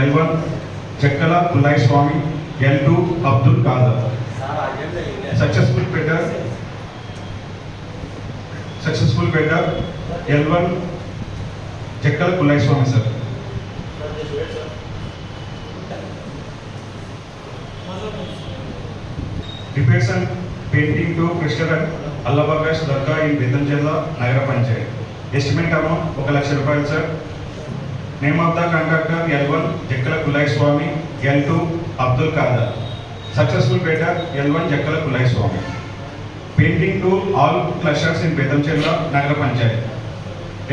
L one Chekkala Pullaiah Swamy L two Abdul Khader. Successful bidder successful bidder L one Chekkala Pullaiah Swamy sir. Repairs and painting to crystal అల్లబాగాష్ దర్గా in Betamcherla నగర panchayat. Estimate amount ఒక లక్ష రూపాయలు sir. Name of the conductor L one Jakkala Kulai Swamy L two Abdul Khader successful bidder L one Jakkala Kulai Swamy painting to all clusters in Betamcherla నగర panchayat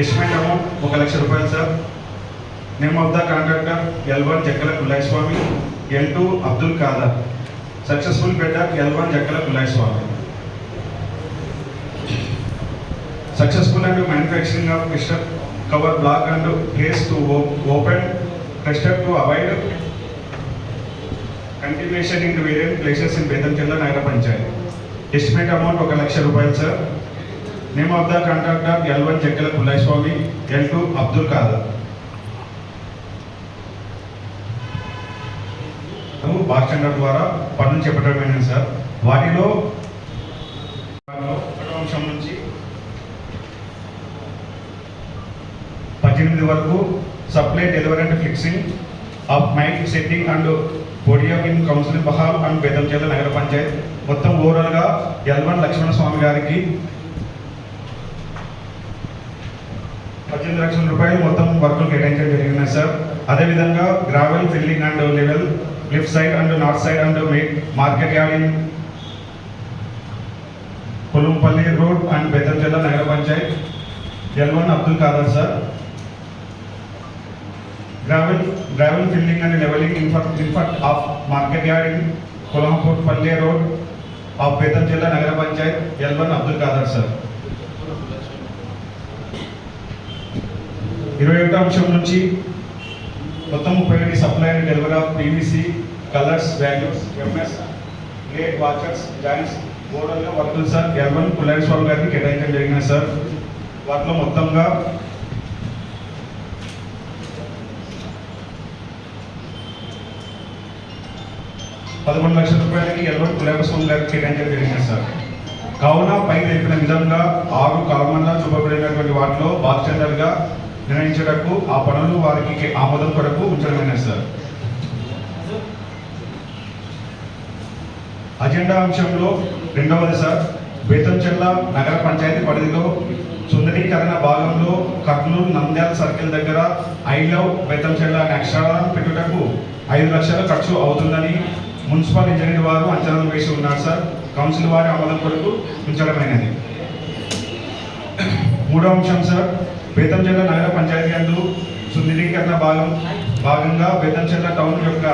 estimate amount ఒక లక్ష రూపాయలు sir name of the contractor L one Jakkala Kulai Swamy L two Abdul Khader successful bidder L one Jakkala Kulai Swamy successful and manufacturing of mister cover block and place to o- open cluster to avoid continuation in various places in Betanchalla Nagara Panchayat. Estimate amount ఒక లక్ష రూపాయలు sir name of the contractor L one Chekkala Pullaiah Swamy L two Abdul Khader bartender ద్వారా పనులు చెప్పడమైనది sir వాటిలో ఒకటో అంశం నుంచి పద్దెనిమిది వరకు supply delivery and fixing of mike setting and podium in council hall and Betamcherla నగర పంచాయత్. మొత్తం ఓవరాల్గా ఎల్వన్ లక్ష్మణ స్వామి గారికి పద్దెనిమిది లక్షల రూపాయలు మొత్తం వర్కులు కేటాయించడం జరిగింది సార్. అదేవిధంగా gravel filling and level lift side and north side and market yard in road and Betamcherla నగర panchayat. L one Abdul Khader sir. Gravel gravel filling and leveling in front in front of market yard in Kolampur Palle Road of Betanjilla Nagara Panchayat L1 Abdul Kader sir. ఇరవై ఒకటో అంశం నుంచి మొత్తం ముప్పై ఒకటి supply and delivery of PVC collars valves M S grate washers joints ఓవరాల్గా వర్కులు sir L1 పుల్లారి స్వామి గారికి కేటాయించడం జరిగింది సార్ వాటిలో మొత్తంగా పదకొండు లక్షల రూపాయలకి ఎల్వన్ కులాబస్వామి గారికి కేటాయించడం జరిగింది సార్. కావున పై తెలిపిన విధంగా ఆరు కామన్గా చూపబడినటువంటి వాటిలో బాధ్యతలుగా నిర్ణయించటకు ఆ పనులు వారికి ఆమోదం కొరకు ఉంచడమైనది సార్. అజెండా అంశంలో రెండవది సార్. బేతంచెల్ల నగర పంచాయతీ పరిధిలో సుందరీకరణ భాగంలో కర్నూలు నంద్యాల సర్కిల్ దగ్గర ఐ లవ్ బేతంచెల్ల అనే అక్షరాలను పెట్టుటకు ఐదు లక్షల ఖర్చు అవుతుందని మున్సిపల్ ఇంజనీర్ వారు అంచనాలు వేసి ఉన్నారు సార్. కౌన్సిల్ వారి ఆమోదం కొరకు ఉంచడమైనది. మూడో అంశం సార్. బేతంచెల్ల నగర పంచాయతీ అందు సుందరీకరణ భాగం భాగంగా బేతంచెల్ల టౌన్ యొక్క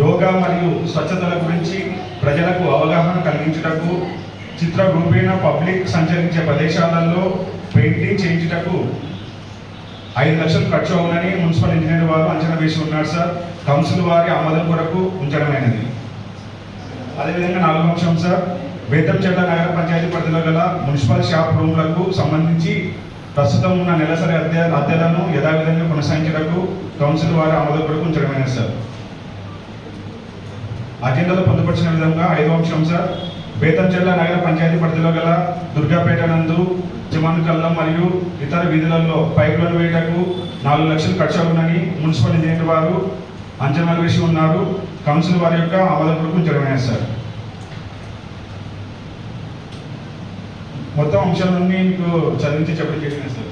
యోగా మరియు స్వచ్ఛతల గురించి ప్రజలకు అవగాహన కలిగించుటకు చిత్ర రూపేణ పబ్లిక్ సంచరించే ప్రదేశాలలో పెయింటింగ్ చేయించుటకు ఐదు లక్షలు ఖర్చు అవునని మున్సిపల్ ఇంజనీర్ వారు అంచనా వేసి ఉన్నారు సార్. కౌన్సిల్ వారి ఆమోదం కొరకు ఉంచడమైనది. అదేవిధంగా నాలుగో అంశం సార్ బేతంచెల్ల నగర పంచాయతీ పరిధిలో గల మున్సిపల్ షాప్ రూమ్లకు సంబంధించి ప్రస్తుతం ఉన్న నెలసరి అద్దె అద్దెలను యథావిధంగా కొనసాగించడానికి కౌన్సిల్ వారి ఆమోదం కొరకు సార్? అజెండాలో పొందుపరిచిన విధంగా ఐదో అంశం సార్ బేతంచెల్ల నగర పంచాయతీ పరిధిలో గల దుర్గాపేట నందు చిమన్కల్లం మరియు ఇతర వీధులలో పైపులను వేయటకు నాలుగు లక్షలు ఖర్చు అవునని మున్సిపల్ ఇంజనీర్ వారు అంచనా వేసి ఉన్నారు కౌన్సిల్ వారి యొక్క ఆమోదం కొరకు జరగలేదు మొత్తం అంశాలన్నీ మీకు చదివించి చెప్పడం జరిగింది సార్.